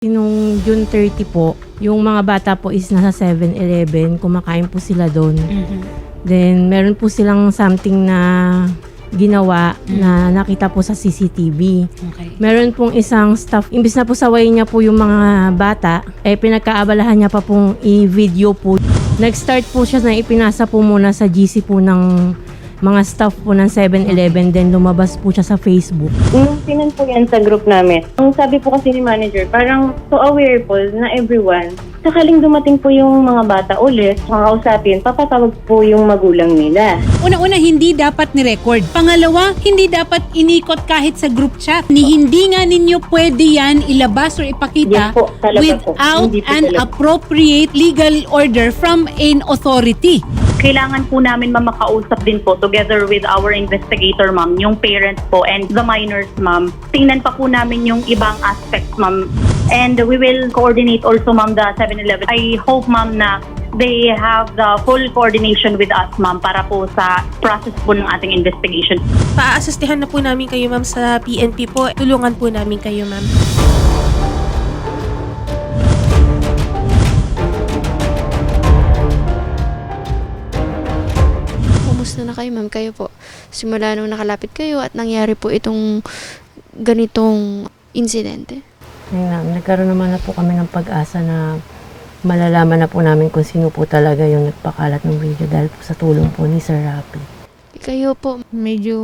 Nung June 30 po, yung mga bata po is nasa 7-Eleven, kumakain po sila doon. Then, meron po silang something na ginawa na nakita po sa CCTV. Okay. Meron pong isang staff, imbis na po sawayin niya po yung mga bata, eh pinagkaabalahan niya pa pong i-video po. Nag-start po siya na ipinasa po muna sa GC po ng mga staff po ng 7-Eleven, then lumabas po siya sa Facebook. Nung pinan po yan sa group namin, ang sabi po kasi ni manager, parang so aware po na everyone, sakaling dumating po yung mga bata ulit, kakausapin, papatawag po yung magulang nila. Una-una, hindi dapat ni-record. Pangalawa, hindi dapat inikot kahit sa group chat. Ni hindi nga ninyo pwede yan ilabas or ipakita Yes po, without po an talaga. appropriate legal order from an authority. Kailangan po namin ma'am makausap din po together with our investigator ma'am, yung parents po and the minors ma'am. Tingnan pa po namin yung ibang aspects ma'am. And we will coordinate also ma'am the 7-Eleven. I hope ma'am na they have the full coordination with us ma'am para po sa process po ng ating investigation. Paaasistihan na po namin kayo ma'am sa PNP po. Tulungan po namin kayo ma'am. Kayo, ma'am? Kayo po. Simula nung nakalapit kayo at nangyari po itong ganitong insidente. Ayun na, nagkaroon naman na po kami ng pag-asa na malalaman na po namin kung sino po talaga yung nagpakalat ng video dahil po sa tulong po ni Sir Rapi. Kayo po, medyo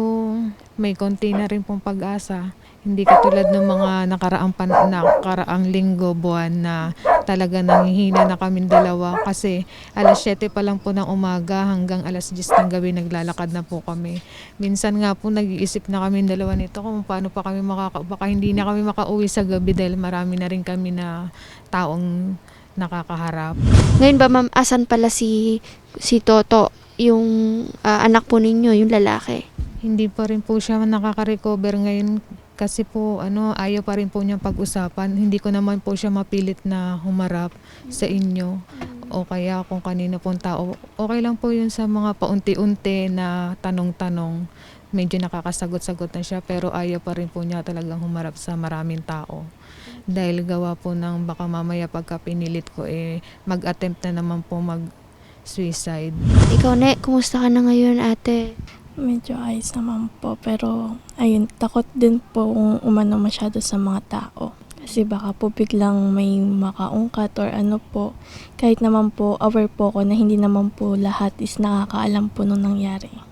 may konti na rin pong pag-asa. Hindi katulad ng mga nakaraang, pan, nakaraang linggo, buwan na talaga nanghihina na kami dalawa kasi alas 7 pa lang po ng umaga hanggang alas 10 ng gabi naglalakad na po kami. Minsan nga po nag-iisip na kami dalawa nito kung paano pa kami makaka, baka hindi na kami makauwi sa gabi dahil marami na rin kami na taong nakakaharap. ngayon ba ma'am, asan pala si, si Toto, yung ah, anak po ninyo, yung lalaki? Hindi pa rin po siya nakaka-recover ngayon kasi po ano ayaw pa rin po niyang pag-usapan. Hindi ko naman po siya mapilit na humarap sa inyo o kaya kung kanino pong tao. Okay lang po yun sa mga paunti-unti na tanong-tanong. Medyo nakakasagot-sagot na siya pero ayaw pa rin po niya talagang humarap sa maraming tao. Dahil gawa po ng baka mamaya pagka pinilit ko eh mag-attempt na naman po mag-suicide. Ikaw, Ne, kumusta ka na ngayon, ate? Medyo ayos naman po, pero ayun, takot din po umano masyado sa mga tao. Kasi baka po biglang may makaungkat or ano po. Kahit naman po, aware po ako na hindi naman po lahat is nakakaalam po nung nangyari.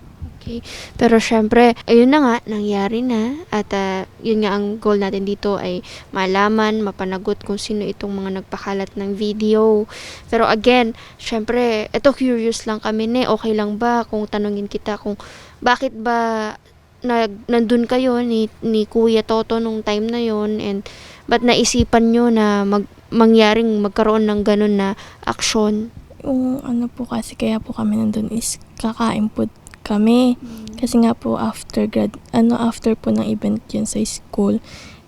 Okay. Pero syempre, ayun na nga, nangyari na. At ah, yun nga ang goal natin dito ay malaman, mapanagot kung sino itong mga nagpakalat ng video. Pero again, syempre, ito curious lang kami ne. Okay lang ba kung tanungin kita kung bakit ba nag, nandun kayo ni, ni Kuya Toto nung time na yon and ba't naisipan nyo na mag, mangyaring magkaroon ng ganun na aksyon? Yung ano po kasi, kaya po kami nandun is kakain po kami. Kasi nga po after grad, ano after po ng event yun sa school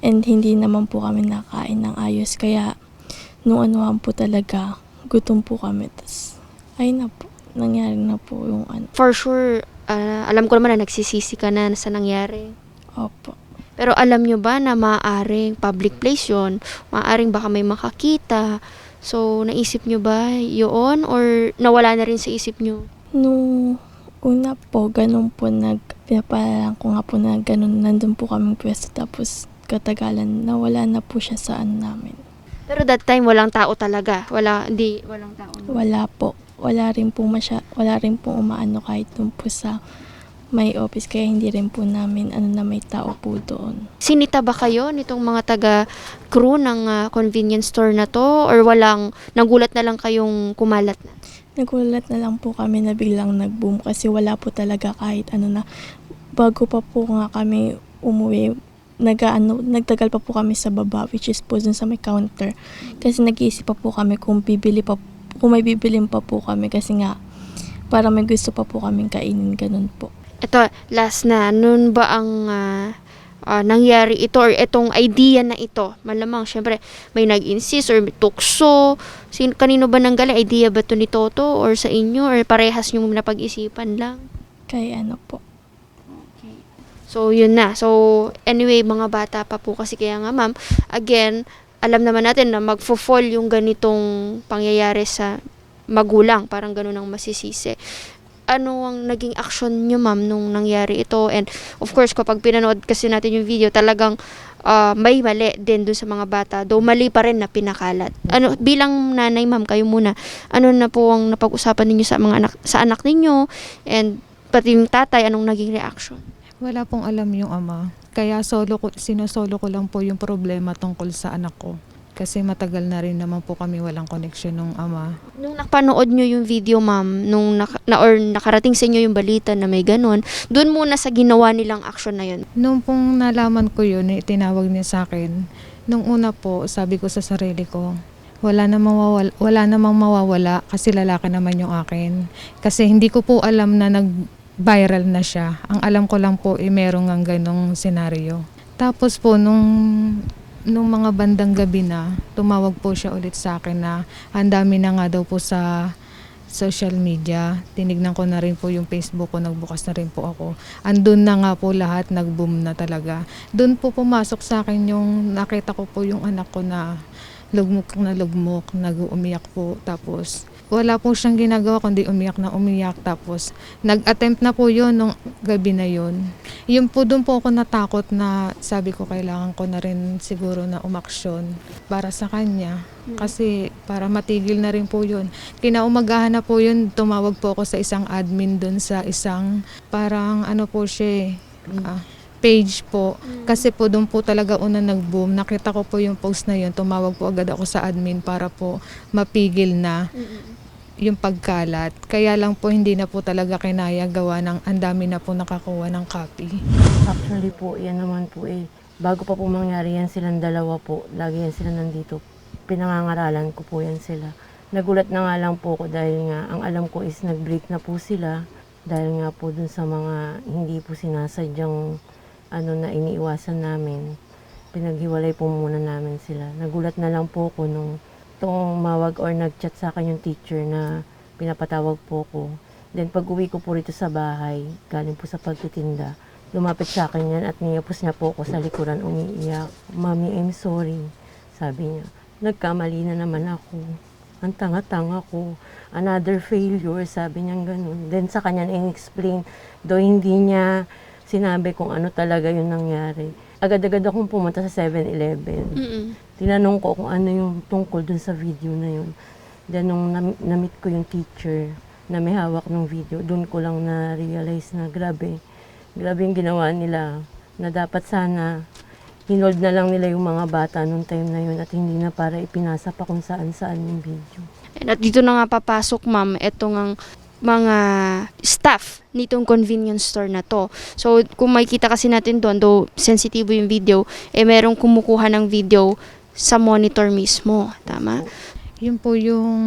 and hindi naman po kami nakain ng ayos. Kaya nung anuhan po talaga, gutom po kami. Tapos, ayun na po, nangyari na po yung ano. For sure, ah, alam ko naman na nagsisisi ka na sa nangyari. Opo. Pero alam nyo ba na maaaring public place yun? Maaaring baka may makakita. So, naisip nyo ba yun? Or nawala na rin sa isip nyo? Nung una po, ganun po nag, pinapalaan ko nga po na ganun, nandun po kami pwesto tapos katagalan, nawala na po siya sa ano namin. Pero that time, walang tao talaga. Wala, hindi, walang tao. Wala po. Wala rin po masya, wala rin po umaano kahit dun po sa may office kaya hindi rin po namin ano na may tao po doon. Sinita ba kayo nitong mga taga-crew ng ah, convenience store na to? Or walang, nagulat na lang kayong kumalat na? Nagulat na lang po kami na biglang nag-boom kasi wala po talaga kahit ano na bago pa po nga kami umuwi nag ano, nagtagal pa po kami sa baba which is po dun sa may counter kasi nag-iisip pa po kami kung bibili pa kung may bibilin pa po kami kasi nga para may gusto pa po kaming kainin ganun po. Ito, last na. Noon ba ang ah, ah, nangyari ito or itong idea na ito? Malamang, syempre, may nag-insist or may tukso. Sin, kanino ba nanggaling? Idea ba to ni Toto or sa inyo? Or parehas nyo napag-isipan lang? Kaya ano po. So, yun na. So, anyway, mga bata pa po kasi kaya nga, ma'am, again, alam naman natin na magfo-fall yung ganitong pangyayari sa magulang, parang ganun ang masisisi. Ano ang naging action nyo ma'am nung nangyari ito? And of course, kapag pinanood kasi natin yung video, talagang ah, may mali din dun sa mga bata. Though mali pa rin na pinakalat. Ano, bilang nanay ma'am, kayo muna, ano na po ang napag-usapan ninyo sa mga anak, sa anak ninyo? And pati yung tatay, anong naging reaction? Wala pong alam yung ama. Kaya solo ko, sinosolo ko lang po yung problema tungkol sa anak ko. Kasi matagal na rin naman po kami walang connection ng ama. Nung napanood nyo yung video, ma'am, nung naka, na, or nakarating sa inyo yung balita na may ganun, doon muna sa ginawa nilang action na yun. Nung pong nalaman ko yun, eh, tinawag niya sa akin. Nung una po, sabi ko sa sarili ko, wala namang mawawala, wala namang mawawala kasi lalaki naman yung akin. Kasi hindi ko po alam na nag-viral na siya. Ang alam ko lang po, eh, merong ang ganong senaryo. Tapos po, nung, nung mga bandang gabi na, tumawag po siya ulit sa akin na ang dami na nga daw po sa social media. Tinignan ko na rin po yung Facebook ko, nagbukas na rin po ako. Andun na nga po lahat, nag-boom na talaga. Doon po pumasok sa akin yung nakita ko po yung anak ko na lugmok na lugmok, nag-umiyak po. Tapos wala po siyang ginagawa kundi umiyak na umiyak. Tapos nag-attempt na po yun nung gabi na yun. Yun po doon po ako natakot na sabi ko kailangan ko na rin siguro na umaksyon para sa kanya. Kasi para matigil na rin po yun. Kinaumagahan na po yun, tumawag po ako sa isang admin doon sa isang parang ano po siya eh, ah, page po. Kasi po doon po talaga una nag-boom. Nakita ko po yung post na yun. Tumawag po agad ako sa admin para po mapigil na yung pagkalat. Kaya lang po hindi na po talaga kinaya gawa ng ang dami na po nakakuha ng copy. Actually po, yan naman po eh. Bago pa po mangyari yan silang dalawa po, lagi yan sila nandito. Pinangangaralan ko po yan sila. Nagulat na nga lang po ko dahil nga, ang alam ko is nag-break na po sila. Dahil nga po dun sa mga hindi po sinasadyang ano na iniiwasan namin. Pinaghiwalay po muna namin sila. Nagulat na lang po ko nung tumawag or nag-chat sa akin yung teacher na pinapatawag po ko. Then pag uwi ko po rito sa bahay, galing po sa pagtitinda, lumapit sa akin yan at niyapos niya po ako sa likuran umiiyak. Mami, I'm sorry. Sabi niya, nagkamali na naman ako. Ang tanga-tanga ko. Another failure, sabi niya ganun. Then sa kanya na-explain, though hindi niya sinabi kung ano talaga yung nangyari. Agad-agad akong pumunta sa 7-Eleven. Mm-mm. Tinanong ko kung ano yung tungkol dun sa video na yun. Then nung nam- na-meet ko yung teacher na may hawak ng video, dun ko lang na-realize na grabe. Grabe yung ginawa nila. Na dapat sana hinold na lang nila yung mga bata nung time na yun at hindi na para ipinasa pa kung saan-saan yung video. At dito na nga papasok, ma'am, etong ang mga staff nitong convenience store na to. So, kung makikita kasi natin doon, though sensitive yung video, eh merong kumukuha ng video sa monitor mismo. Tama? Yun po yung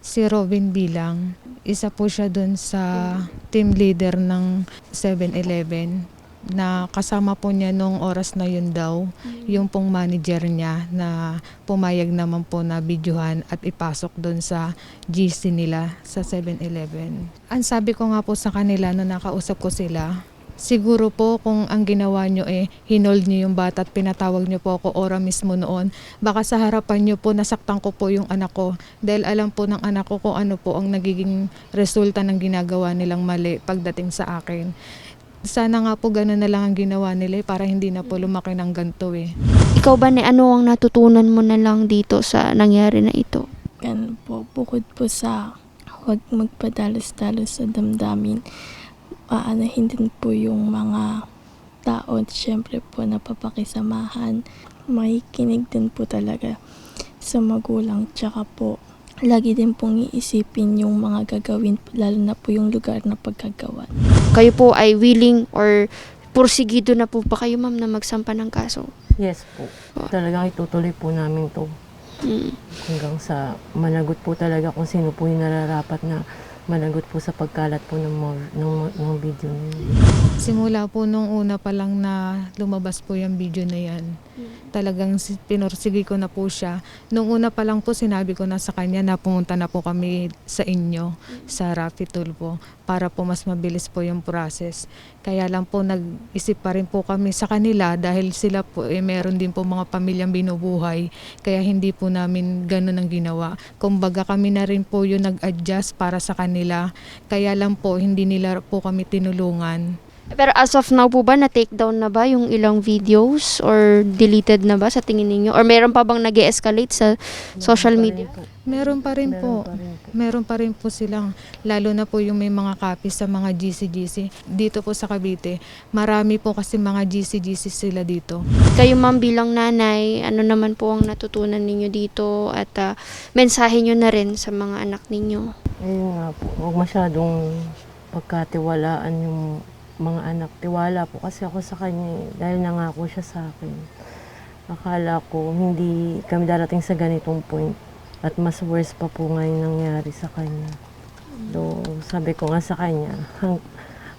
si Robin Bilang. Isa po siya dun sa team leader ng 7-Eleven na kasama po niya nung oras na yun daw, yung pong manager niya na pumayag naman po na videohan at ipasok doon sa GC nila sa 7-Eleven. Ang sabi ko nga po sa kanila nung nakausap ko sila, siguro po kung ang ginawa nyo eh, hinold nyo yung bata at pinatawag nyo po ako ora mismo noon, baka sa harapan nyo po nasaktan ko po yung anak ko dahil alam po ng anak ko kung ano po ang nagiging resulta ng ginagawa nilang mali pagdating sa akin. Sana nga po gano'n na lang ang ginawa nila eh, para hindi na po lumaki ng ganito eh. Ikaw ba, ni ano ang natutunan mo na lang dito sa nangyari na ito? Ganun po, bukod po sa huwag magpadalos-dalos sa damdamin, aanahin din po yung mga tao, syempre po napapakisamahan, makikinig din po talaga sa magulang, tsaka po lagi din pong iisipin yung mga gagawin, lalo na po yung lugar na pagkagawa. Kayo po ay willing or pursigido na po ba kayo, ma'am, na magsampa ng kaso? Yes po. Talagang itutuloy po namin to Mm. hanggang sa managot po talaga kung sino po yung nararapat na managot po sa pagkalat po ng, ng, ng video yun. Simula po nung una pa lang na lumabas po yung video na yan, talagang si- pinursige ko na po siya. Nung una pa lang po sinabi ko na sa kanya na pumunta na po kami sa inyo, sa Rapid Tool po, para po mas mabilis po yung process. Kaya lang po nag-isip pa rin po kami sa kanila dahil sila po eh, meron din po mga pamilyang binubuhay. Kaya hindi po namin ganun ang ginawa. Kumbaga kami na rin po yung nag-adjust para sa kanila. Kaya lang po hindi nila po kami tinulungan. Pero as of now po ba, na-take down na ba yung ilang videos or deleted na ba sa tingin ninyo? Or meron pa bang nag escalate sa social media? Meron pa rin po. Meron pa rin po. Meron pa rin po silang, lalo na po yung may mga copies sa mga GC-GC. Dito po sa Cavite, marami po kasi mga GC-GC sila dito. Kayo ma'am bilang nanay, ano naman po ang natutunan ninyo dito at ah, mensahe nyo na rin sa mga anak ninyo? Ayun nga po, huwag masyadong pagkatiwalaan yung mga anak. Tiwala po kasi ako sa kanya eh, dahil nangako siya sa akin. Akala ko hindi kami darating sa ganitong point at mas worse pa po ngayon nangyari sa kanya. So, sabi ko nga sa kanya, hang,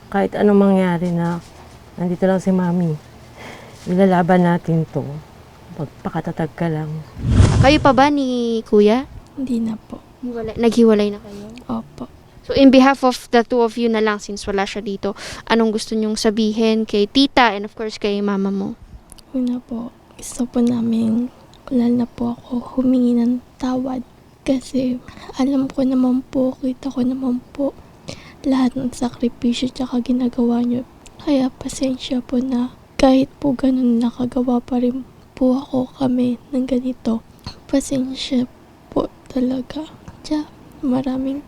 kahit anong mangyari na nandito lang si mami, ilalaban natin to. Pagpakatatag ka lang. Kayo pa ba ni kuya? Hindi na po. Hiwalay, naghiwalay na kayo? Opo. So in behalf of the two of you na lang since wala siya dito, anong gusto nyong sabihin kay tita and of course kay mama mo? Una po, gusto po namin, lalo na po ako, humingi ng tawad. Kasi alam ko naman po, kita ko naman po lahat ng sakripisyo tsaka ginagawa nyo. Kaya pasensya po na kahit po ganun nakagawa pa rin po ako kami ng ganito. Pasensya po talaga. Tsaka maraming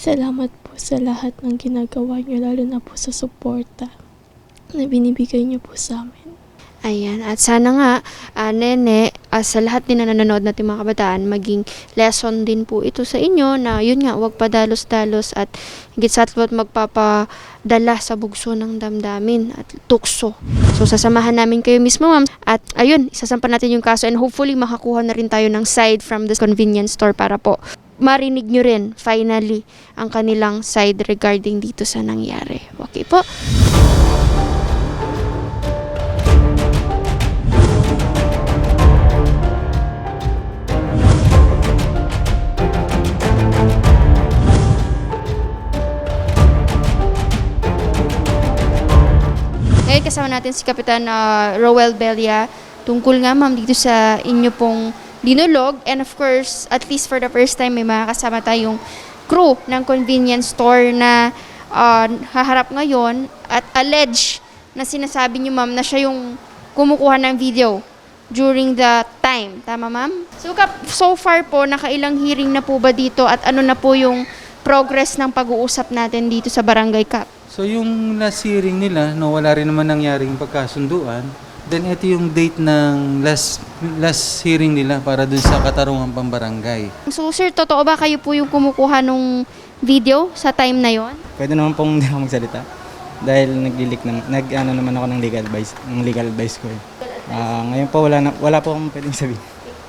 salamat po sa lahat ng ginagawa nyo, lalo na po sa suporta na binibigay nyo po sa amin. Ayan, at sana nga, ah, nene, ah, sa lahat din na nanonood natin mga kabataan, maging lesson din po ito sa inyo na yun nga, huwag padalos-dalos at higit sa atwat magpapadala sa bugso ng damdamin at tukso. So, sasamahan namin kayo mismo, ma'am. At ayun, isasampan natin yung kaso and hopefully makakuha na rin tayo ng side from the convenience store para po marinig nyo rin finally ang kanilang side regarding dito sa nangyari. Okay po? Ngayon kasama natin si Kapitan uh, Roel Belia tungkol nga ma'am dito sa inyo pong dinulog and of course at least for the first time may makakasama tayong crew ng convenience store na uh, haharap ngayon at allege na sinasabi niyo ma'am na siya yung kumukuha ng video during the time. Tama ma'am? So, Kap, so far po, nakailang hearing na po ba dito at ano na po yung progress ng pag-uusap natin dito sa Barangay Cap? So yung last hearing nila, no, wala rin naman nangyaring pagkasunduan. Then ito yung date ng last last hearing nila para dun sa katarungan pambarangay. So sir, totoo ba kayo po yung kumukuha nung video sa time na yon? Pwede naman pong hindi ako magsalita. Dahil nag-leak na, nag ano naman ako ng legal advice, ng legal advice ko eh. Ah, ngayon po wala na, wala po akong pwedeng sabihin.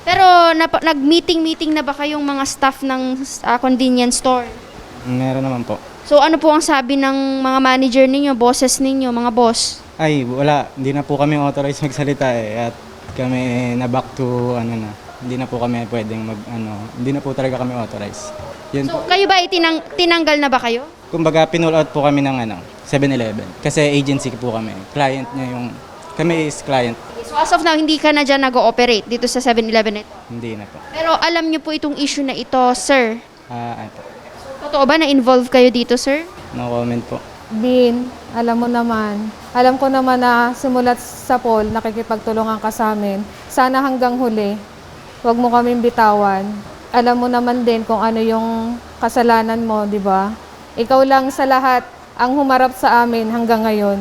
Pero nap- nag-meeting-meeting na ba kayong mga staff ng ah, convenience store? Meron naman po. So ano po ang sabi ng mga manager ninyo, bosses ninyo, mga boss? Ay, wala. Hindi na po kami authorized magsalita eh. At kami na back to ano na. Hindi na po kami pwedeng mag ano. Hindi na po talaga kami authorized. Yun So po. kayo ba itinang- tinanggal na ba kayo? Kumbaga, pinull out po kami ng ano, 7-Eleven. Kasi agency po kami. Client niya yung, kami is client. So as of now, hindi ka na dyan nag-ooperate dito sa 7-Eleven na ito. Hindi na po. Pero alam niyo po itong issue na ito, sir. Ah, ano po. Totoo ba na involved kayo dito, sir? No comment po. Din, alam mo naman, alam ko naman na simulat sa poll, nakikipagtulungan ka sa amin. Sana hanggang huli, huwag mo kaming bitawan. Alam mo naman din kung ano yung kasalanan mo, di ba? Ikaw lang sa lahat ang humarap sa amin hanggang ngayon.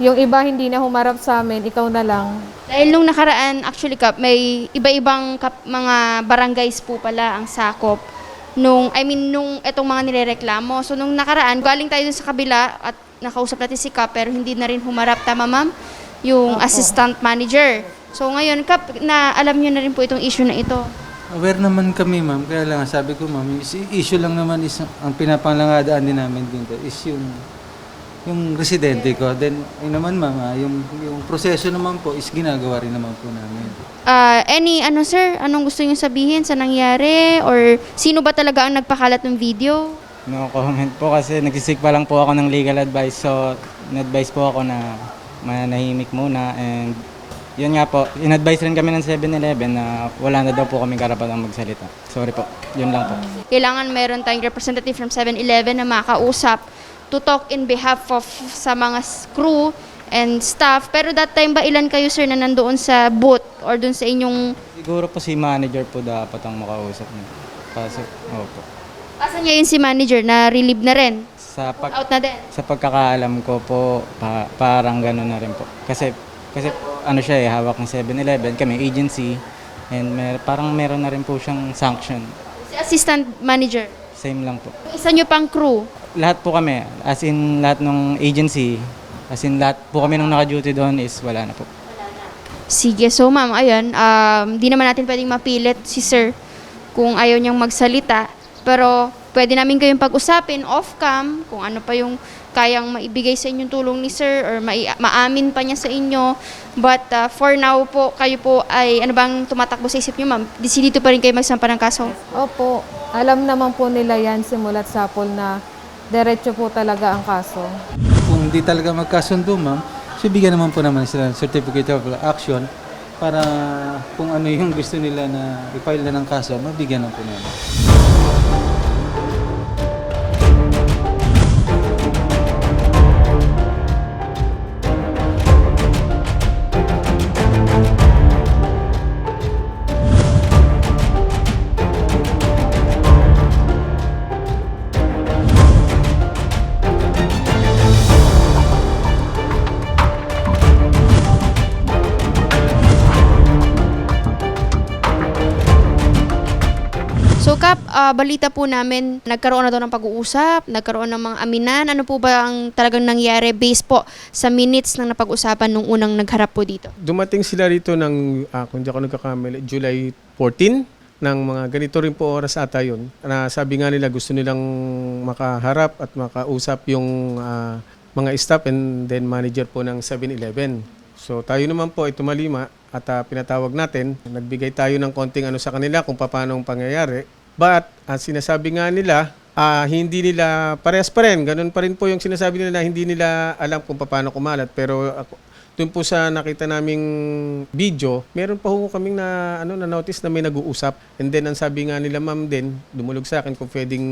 Yung iba hindi na humarap sa amin, ikaw na lang. Dahil nung nakaraan, actually, Kap, may iba-ibang kap, mga barangays po pala ang sakop nung, I mean, nung etong mga nirereklamo. So, nung nakaraan, galing tayo dun sa kabila at nakausap natin si Kap, pero hindi na rin humarap, tama ma'am? Yung assistant manager. So, ngayon, Kap, na alam nyo na rin po itong issue na ito. Aware naman kami, ma'am. Kaya lang, sabi ko, ma'am, is- issue lang naman is, ang pinapanlangadaan din namin dito is yung yung residente ko. Then, yun naman, ma'am, ah, yung, yung proseso naman po is ginagawa rin naman po namin. Ah, any, ano sir, anong gusto niyo sabihin sa nangyari? Or sino ba talaga ang nagpakalat ng video? No comment po kasi nagsisik pa lang po ako ng legal advice. So, in-advise po ako na manahimik muna and yun nga po, in-advise rin kami ng 7-Eleven na wala na daw po kami karapatang magsalita. Sorry po, yun lang po. Kailangan meron tayong representative from 7-Eleven na makausap to talk in behalf of sa mga crew and staff. Pero that time ba ilan kayo sir na nandoon sa booth or doon sa inyong... Siguro po si manager po dapat ang makausap niyo. Kasi, opo. Asan ngayon si manager na relieve na rin? Sa, pag, Out na din? sa pagkakaalam ko po, pa, parang gano'n na rin po. Kasi, kasi ano siya eh, hawak ng 7-Eleven, kami agency, and mer, parang meron na rin po siyang sanction. Si assistant manager. Same lang po. Isa nyo pang crew. Lahat po kami, as in lahat ng agency, as in lahat po kami nung naka-duty doon is wala na po. Sige, so ma'am, ayun, um, di naman natin pwedeng mapilit si sir kung ayaw niyang magsalita. Pero pwede namin kayong pag-usapin off-cam kung ano pa yung kayang maibigay sa inyong tulong ni sir or mai- maamin pa niya sa inyo. But uh, for now po, kayo po ay ano bang tumatakbo sa isip niyo ma'am? Di dito pa rin kayo magsampa ng kaso? Opo, alam naman po nila yan simulat sapol na diretso po talaga ang kaso. Kung di talaga magkasundo, ma'am, bigyan naman po naman sila ng certificate of action para kung ano yung gusto nila na i-file na ng kaso, mabigyan na po namin. Ah, balita po namin, nagkaroon na daw ng pag-uusap, nagkaroon ng mga aminan. Ano po ba ang talagang nangyari based po sa minutes ng napag-usapan nung unang nagharap po dito? Dumating sila rito ng, ah, kung di ako nagkakamali, July 14 ng mga ganito rin po oras ata yun. Na sabi nga nila gusto nilang makaharap at makausap yung ah, mga staff and then manager po ng 7-Eleven. So tayo naman po ay tumalima at ah, pinatawag natin. Nagbigay tayo ng konting ano sa kanila kung paano ang pangyayari. But ang sinasabi nga nila, ah, hindi nila parehas pa rin. Ganun pa rin po yung sinasabi nila na hindi nila alam kung paano kumalat. Pero ako, doon po sa nakita naming video, meron pa ho kaming na ano na notice na may nag-uusap. And then ang sabi nga nila ma'am din, dumulog sa akin kung pwedeng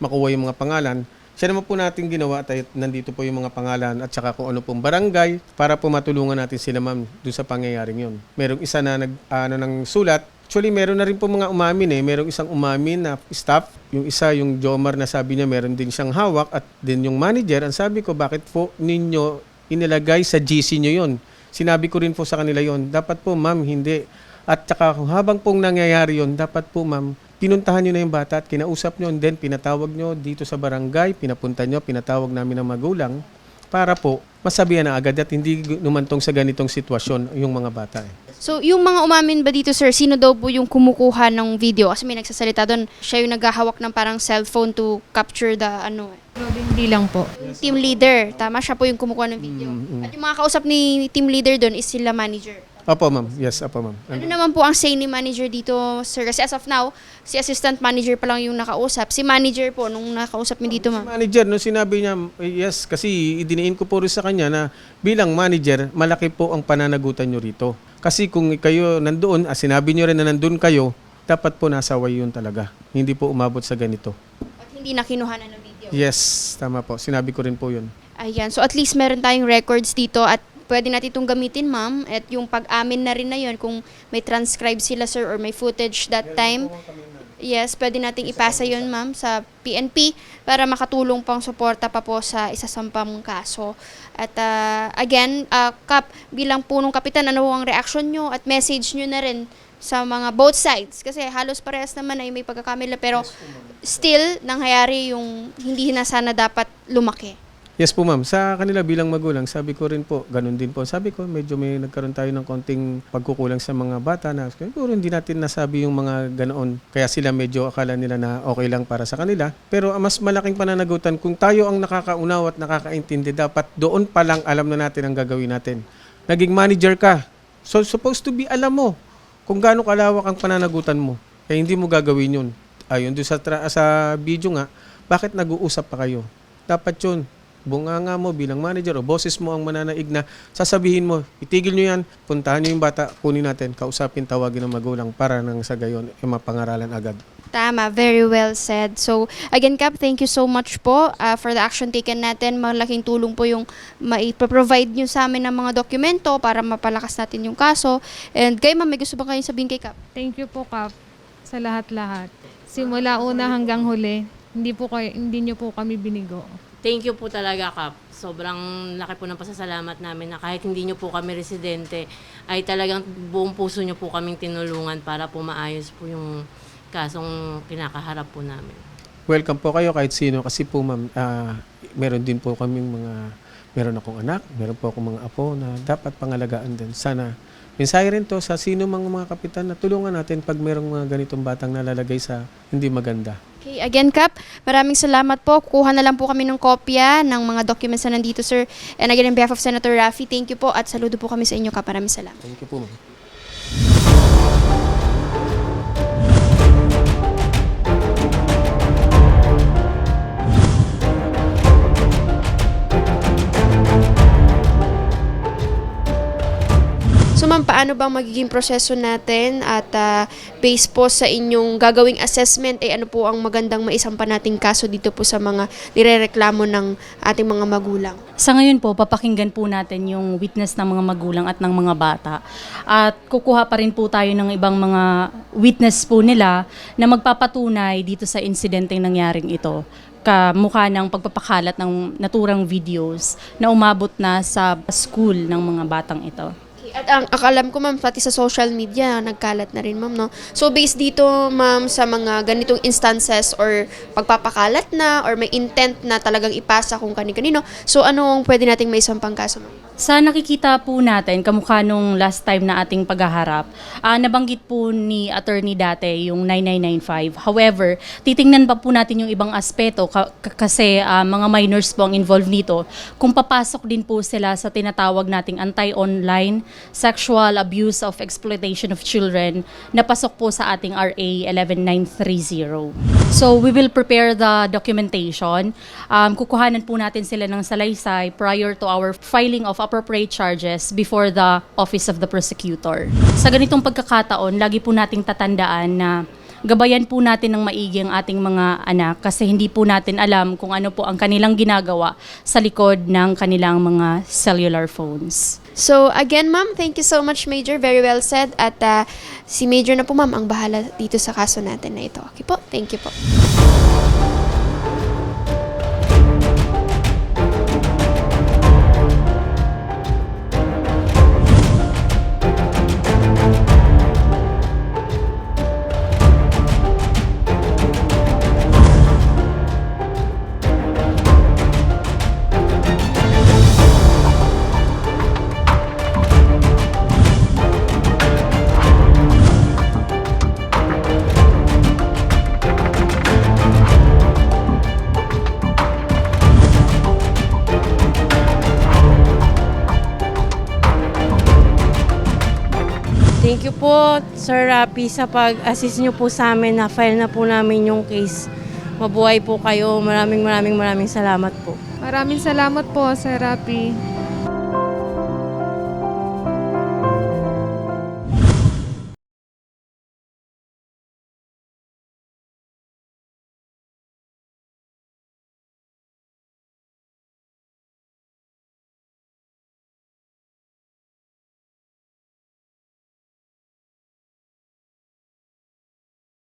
makuha yung mga pangalan. Siya naman po natin ginawa at nandito po yung mga pangalan at saka kung ano pong barangay para po matulungan natin sila ma'am doon sa pangyayaring yun. Merong isa na nag ano ng sulat. Actually, meron na rin po mga umamin eh. Merong isang umamin na staff. Yung isa, yung Jomar na sabi niya meron din siyang hawak at din yung manager. Ang sabi ko, bakit po ninyo inilagay sa GC nyo yon. Sinabi ko rin po sa kanila yon. Dapat po, ma'am, hindi. At saka habang pong nangyayari yon, dapat po, ma'am, pinuntahan nyo na yung bata at kinausap nyo and then pinatawag nyo dito sa barangay, pinapunta nyo, pinatawag namin ng magulang para po masabihan na agad at hindi numantong sa ganitong sitwasyon yung mga bata. Eh. So, yung mga umamin ba dito, sir, sino daw po yung kumukuha ng video? Kasi may nagsasalita doon, siya yung naghahawak ng parang cellphone to capture the, ano, eh, Hindi lang po. team leader. Tama, siya po yung kumukuha ng video. At yung mga kausap ni team leader doon is sila manager. Opo, ma'am. Yes, opo, ma'am. Ano naman po ang say ni manager dito, sir? Kasi as of now, si assistant manager pa lang yung nakausap. Si manager po, nung nakausap niyo dito, ma'am. Manager, no sinabi niya, yes, kasi idiniin ko po rin sa kanya na bilang manager, malaki po ang pananagutan nyo rito. Kasi kung kayo nandoon, ah, sinabi nyo rin na nandoon kayo, dapat po nasa way yun talaga. Hindi po umabot sa ganito. At hindi na kinuhanan ng video. Yes, tama po. Sinabi ko rin po yun. Ayan. So at least meron tayong records dito at pwede natin itong gamitin, ma'am. At yung pag-amin na rin na yun, kung may transcribe sila, sir, or may footage that time, yes, pwede nating ipasa yun, ma'am, sa PNP para makatulong pang suporta pa po sa isasampang kaso. At ah, again, ah, Kap, bilang punong kapitan, ano ang reaction nyo at message nyo na rin sa mga both sides? Kasi halos parehas naman ay may pagkakamila, pero still, nangyayari yung hindi na sana dapat lumaki. Yes po ma'am, sa kanila bilang magulang, sabi ko rin po, ganun din po. Sabi ko, medyo may nagkaroon tayo ng konting pagkukulang sa mga bata na siguro hindi natin nasabi yung mga ganoon. Kaya sila medyo akala nila na okay lang para sa kanila. Pero ang mas malaking pananagutan, kung tayo ang nakakaunaw at nakakaintindi, dapat doon pa lang alam na natin ang gagawin natin. Naging manager ka, so supposed to be alam mo kung gaano kalawak ang pananagutan mo. Kaya hindi mo gagawin yun. Ayun, doon sa, tra- sa video nga, bakit nag-uusap pa kayo? Dapat yun, bunganga mo bilang manager o boses mo ang mananaig na sasabihin mo, itigil nyo yan, puntahan nyo yung bata, kunin natin, kausapin, tawagin ng magulang para nang sa gayon, eh, mapangaralan agad. Tama, very well said. So, again, Cap, thank you so much po uh, for the action taken natin. Malaking tulong po yung maiproprovide nyo sa amin ng mga dokumento para mapalakas natin yung kaso. And kay ma'am, may gusto ba kayong sabihin kay Cap? Thank you po, Kap, sa lahat-lahat. Simula una hanggang huli, hindi po kayo, hindi niyo po kami binigo. Thank you po talaga, Kap. Sobrang laki po ng pasasalamat namin na kahit hindi nyo po kami residente, ay talagang buong puso nyo po kaming tinulungan para po maayos po yung kasong kinakaharap po namin. Welcome po kayo kahit sino kasi po ma'am, ah, meron din po kaming mga, meron akong anak, meron po akong mga apo na dapat pangalagaan din. Sana, mensahe rin to sa sino mga mga kapitan na tulungan natin pag merong mga ganitong batang nalalagay sa hindi maganda. Okay, again, Cap, maraming salamat po. Kuha na lang po kami ng kopya ng mga documents na nandito, sir. And again, on behalf of Senator Raffy, thank you po at saludo po kami sa inyo, Cap. Maraming salamat. Thank you po. Paano bang magiging proseso natin at ah, based po sa inyong gagawing assessment, eh ano po ang magandang maisampa nating kaso dito po sa mga nirereklamo ng ating mga magulang? Sa ngayon po, papakinggan po natin yung witness ng mga magulang at ng mga bata. At kukuha pa rin po tayo ng ibang mga witness po nila na magpapatunay dito sa insidenteng nangyaring ito kamukha ng pagpapakalat ng naturang videos na umabot na sa school ng mga batang ito. At ang akalam ko ma'am, pati sa social media, nagkalat na rin ma'am, no? So based dito ma'am sa mga ganitong instances or pagpapakalat na or may intent na talagang ipasa kung kani-kanino, so anong pwede nating may isampang kaso ma'am? Sa nakikita po natin, kamukha nung last time na ating paghaharap, ah, nabanggit po ni attorney dati yung 9995. However, titingnan pa po natin yung ibang aspeto ka- ka- kasi ah, mga minors po ang involved nito. Kung papasok din po sila sa tinatawag nating anti-online sexual abuse of exploitation of children na pasok po sa ating RA 11930. So we will prepare the documentation. Um, kukuhanan po natin sila ng salaysay prior to our filing of appropriate charges before the Office of the Prosecutor. Sa ganitong pagkakataon, lagi po nating tatandaan na gabayan po natin ng maigi ang ating mga anak kasi hindi po natin alam kung ano po ang kanilang ginagawa sa likod ng kanilang mga cellular phones. So again ma'am, thank you so much Major, very well said at ah, si Major na po ma'am ang bahala dito sa kaso natin na ito. Okay po, thank you po. Po, Sir Rapi, sa pag-assist nyo po sa amin na file na po namin yung case. Mabuhay po kayo. Maraming maraming maraming salamat po. Maraming salamat po, Sir Rapi.